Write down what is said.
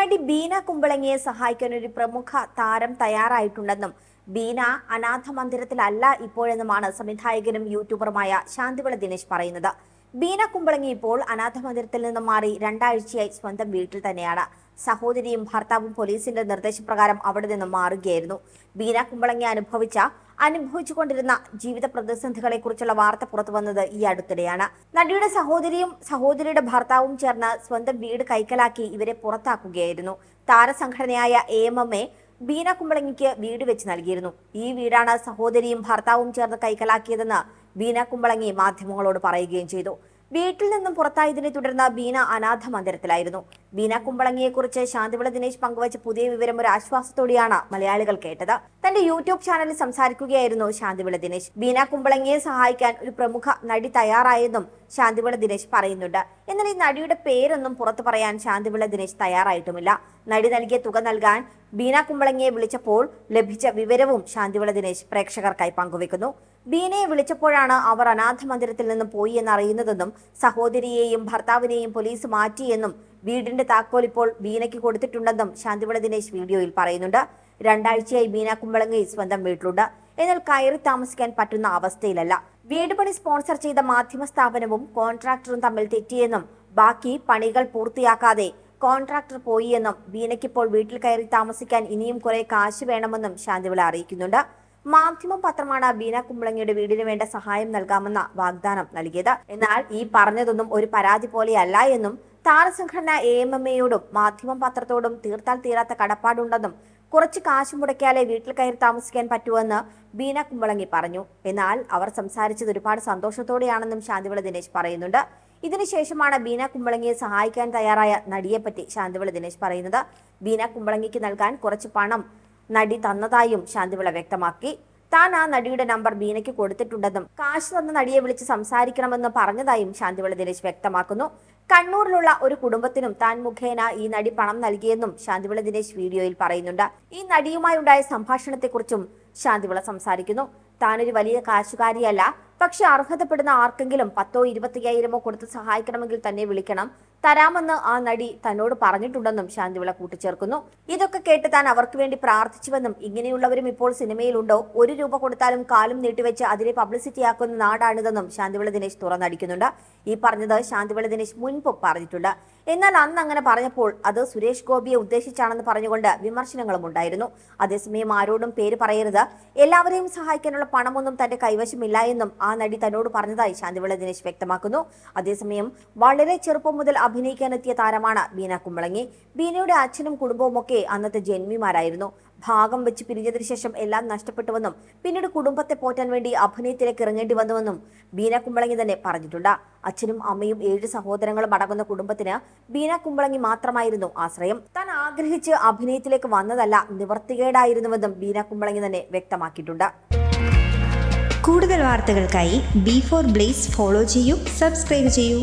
നടി ബീന കുമ്പളങ്ങിയെ സഹായിക്കാൻ ഒരു പ്രമുഖ താരം തയ്യാറായിട്ടുണ്ടെന്നും ബീന അനാഥ മന്ദിരത്തിലല്ല ഇപ്പോഴെന്നുമാണ് സംവിധായകനും യൂട്യൂബറുമായ ശാന്തിവിള ദിനേശ് പറയുന്നത്. ബീന കുമ്പളങ്ങി ഇപ്പോൾ അനാഥ മന്ദിരത്തിൽ നിന്നും മാറി രണ്ടാഴ്ചയായി സ്വന്തം വീട്ടിൽ തന്നെയാണ്. സഹോദരിയും ഭർത്താവും പോലീസിന്റെ നിർദ്ദേശപ്രകാരം അവിടെ നിന്നും മാറുകയായിരുന്നു. ബീന കുമ്പളങ്ങി അനുഭവിച്ച അനുഭവിച്ചുകൊണ്ടിരുന്ന ജീവിത പ്രതിസന്ധികളെ കുറിച്ചുള്ള വാർത്ത പുറത്തു വന്നത് ഈ അടുത്തിടെയാണ്. നടിയുടെ സഹോദരിയും സഹോദരിയുടെ ഭർത്താവും ചേർന്ന് സ്വന്തം വീട് കൈക്കലാക്കി ഇവരെ പുറത്താക്കുകയായിരുന്നു. താരസംഘടനയായ A M M A Beena കുമ്പളങ്ങിക്ക് വീട് വെച്ച് നൽകിയിരുന്നു. ഈ വീടാണ് സഹോദരിയും ഭർത്താവും ചേർന്ന് കൈക്കലാക്കിയതെന്ന് ബീന കുമ്പളങ്ങി മാധ്യമങ്ങളോട് പറയുകയും ചെയ്തു. വീട്ടിൽ നിന്നും പുറത്തായതിനെ തുടർന്ന് ബീന അനാഥ മന്ദിരത്തിലായിരുന്നു. ബീന കുമ്പളങ്ങിയെക്കുറിച്ച് ശാന്തിവിള ദിനേശ് പങ്കുവച്ച പുതിയ വിവരം ഒരു ആശ്വാസത്തോടെയാണ് മലയാളികൾ കേട്ടത്. തന്റെ യൂട്യൂബ് ചാനലിൽ സംസാരിക്കുകയായിരുന്നു ശാന്തിവിള ദിനേശ്. ബീന കുമ്പളങ്ങിയെ സഹായിക്കാൻ ഒരു പ്രമുഖ നടി തയ്യാറായെന്നും ശാന്തിവിള ദിനേശ് പറയുന്നുണ്ട്. എന്നാൽ ഈ നടിയുടെ പേരൊന്നും പുറത്തു പറയാൻ ശാന്തിവിള ദിനേശ് തയ്യാറായിട്ടുമില്ല. നടി നൽകിയ തുക നൽകാൻ ബീന കുമ്പളങ്ങിയെ വിളിച്ചപ്പോൾ ലഭിച്ച വിവരവും ശാന്തിവിള ദിനേശ് പ്രേക്ഷകർക്കായി പങ്കുവെക്കുന്നു. ബീനയെ വിളിച്ചപ്പോഴാണ് അവർ അനാഥ മന്ദിരത്തിൽ നിന്നും പോയി എന്നറിയുന്നതെന്നും സഹോദരിയെയും ഭർത്താവിനെയും പോലീസ് മാറ്റിയെന്നും വീടിന്റെ താക്കോൽ ഇപ്പോൾ ബീനയ്ക്ക് കൊടുത്തിട്ടുണ്ടെന്നും ശാന്തിവിള ദിനേശ് വീഡിയോയിൽ പറയുന്നുണ്ട്. രണ്ടാഴ്ചയായി ബീന കുമ്പളങ്ങി സ്വന്തം വീട്ടിലുണ്ട്. എന്നാൽ കയറി താമസിക്കാൻ പറ്റുന്ന അവസ്ഥയിലല്ല. വീട് പണി സ്പോൺസർ ചെയ്ത മാധ്യമ സ്ഥാപനവും കോൺട്രാക്ടറും തമ്മിൽ തെറ്റിയെന്നും ബാക്കി പണികൾ പൂർത്തിയാക്കാതെ കോൺട്രാക്ടർ പോയി എന്നും ബീനയ്ക്കിപ്പോൾ വീട്ടിൽ കയറി താമസിക്കാൻ ഇനിയും കുറെ കാശ് വേണമെന്നും ശാന്തിവിള അറിയിക്കുന്നുണ്ട്. മാധ്യമം പത്രമാണ് ബീന കുമ്പളങ്ങിയുടെ വീടിന് വേണ്ട സഹായം നൽകാമെന്ന വാഗ്ദാനം നൽകിയത്. എന്നാൽ ഈ പറഞ്ഞതൊന്നും ഒരു പരാതി പോലെയല്ല എന്നും താരസംഘടന എ എം എം എയോടും മാധ്യമം പത്രത്തോടും തീർത്താൽ തീരാത്ത കടപ്പാടുണ്ടെന്നും കുറച്ച് കാശ് മുടക്കിയാലേ വീട്ടിൽ കയറി താമസിക്കാൻ പറ്റുമെന്ന് ബീന കുമ്പളങ്ങി പറഞ്ഞു. എന്നാൽ അവർ സംസാരിച്ചത് ഒരുപാട് സന്തോഷത്തോടെയാണെന്നും ശാന്തിവിള ദിനേശ് പറയുന്നുണ്ട്. ഇതിനുശേഷമാണ് ബീന കുമ്പളങ്ങിയെ സഹായിക്കാൻ തയ്യാറായ നടിയെപ്പറ്റി ശാന്തിവിള ദിനേശ് പറയുന്നത്. ബീന കുമ്പളങ്ങിക്ക് നൽകാൻ കുറച്ച് പണം നടി തന്നതായും ശാന്തിവിള വ്യക്തമാക്കി. താൻ ആ നടിയുടെ നമ്പർ ബീനയ്ക്ക് കൊടുത്തിട്ടുണ്ടെന്നും കാശ് തന്ന നടിയെ വിളിച്ച് സംസാരിക്കണമെന്ന് പറഞ്ഞതായും ശാന്തിവിള ദിനേശ് വ്യക്തമാക്കുന്നു. കണ്ണൂരിലുള്ള ഒരു കുടുംബത്തിനും താൻ മുഖേന ഈ നടി പണം നൽകിയെന്നും ശാന്തിവിള ദിനേശ് വീഡിയോയിൽ പറയുന്നുണ്ട്. ഈ നടിയുമായി ഉണ്ടായ സംഭാഷണത്തെക്കുറിച്ചും ശാന്തിവിള സംസാരിക്കുന്നു. താനൊരു വലിയ കാശുകാരിയല്ല. പക്ഷെ അർഹതപ്പെടുന്ന ആർക്കെങ്കിലും പത്തോ ഇരുപത്തിയ്യായിരമോ കൊടുത്ത് സഹായിക്കണമെങ്കിൽ തന്നെ വിളിക്കണം. തരാമെന്ന് ആ നടി തന്നോട് പറഞ്ഞിട്ടുണ്ടെന്നും ശാന്തിവിള കൂട്ടിച്ചേർക്കുന്നു. ഇതൊക്കെ കേട്ട് താൻ അവർക്ക് വേണ്ടി പ്രാർത്ഥിച്ചുവെന്നും ഇങ്ങനെയുള്ളവരും ഇപ്പോൾ സിനിമയിലുണ്ടോ? ഒരു രൂപ കൊടുത്താലും കാലും നീട്ടിവെച്ച് അതിനെ പബ്ലിസിറ്റി ആക്കുന്ന നാടാണിതെന്നും ശാന്തിവിള ദിനേശ് തുറന്നടിക്കുന്നുണ്ട്. ഈ പറഞ്ഞത് ശാന്തിവിള ദിനേശ് മുൻപ് പറഞ്ഞിട്ടുണ്ട്. എന്നാൽ അന്ന് അങ്ങനെ പറഞ്ഞപ്പോൾ അത് സുരേഷ് ഗോപിയെ ഉദ്ദേശിച്ചാണെന്ന് പറഞ്ഞുകൊണ്ട് വിമർശനങ്ങളും ഉണ്ടായിരുന്നു. അതേസമയം ആരോടും പേര് പറയരുത്. എല്ലാവരെയും സഹായിക്കാനുള്ള പണമൊന്നും തന്റെ കൈവശമില്ല എന്നും ആ നടി തന്നോട് പറഞ്ഞതായി ശാന്തിവിള ദിനേശ് വ്യക്തമാക്കുന്നു. അതേസമയം വളരെ ചെറുപ്പം മുതൽ അഭിനയിക്കാനെത്തിയ താരമാണ് ബീന കുമ്പളങ്ങി. ബീനയുടെ അച്ഛനും കുടുംബവും ഒക്കെ അന്നത്തെ ജന്മിമാരായിരുന്നു. ഭാഗം വെച്ച് പിരിഞ്ഞതിനു ശേഷം എല്ലാം നഷ്ടപ്പെട്ടുവെന്നും പിന്നീട് കുടുംബത്തെ പോറ്റാൻ വേണ്ടി അഭിനയത്തിലേക്ക് ഇറങ്ങേണ്ടി വന്നുവെന്നും ബീന കുമ്പളങ്ങി തന്നെ പറഞ്ഞിട്ടുണ്ട്. അച്ഛനും അമ്മയും ഏഴ് സഹോദരങ്ങളും അടങ്ങുന്ന കുടുംബത്തിന് ബീന കുമ്പളങ്ങി മാത്രമായിരുന്നു ആശ്രയം. താൻ ആഗ്രഹിച്ച് അഭിനയത്തിലേക്ക് വന്നതല്ല നിവർത്തികേടായിരുന്നുവെന്നും ബീന കുമ്പളങ്ങി തന്നെ വ്യക്തമാക്കിയിട്ടുണ്ട്. കൂടുതൽ വാർത്തകൾക്കായി ബി ഫോർ ബ്ലേസ് ഫോളോ ചെയ്യൂ സബ്സ്ക്രൈബ് ചെയ്യൂ.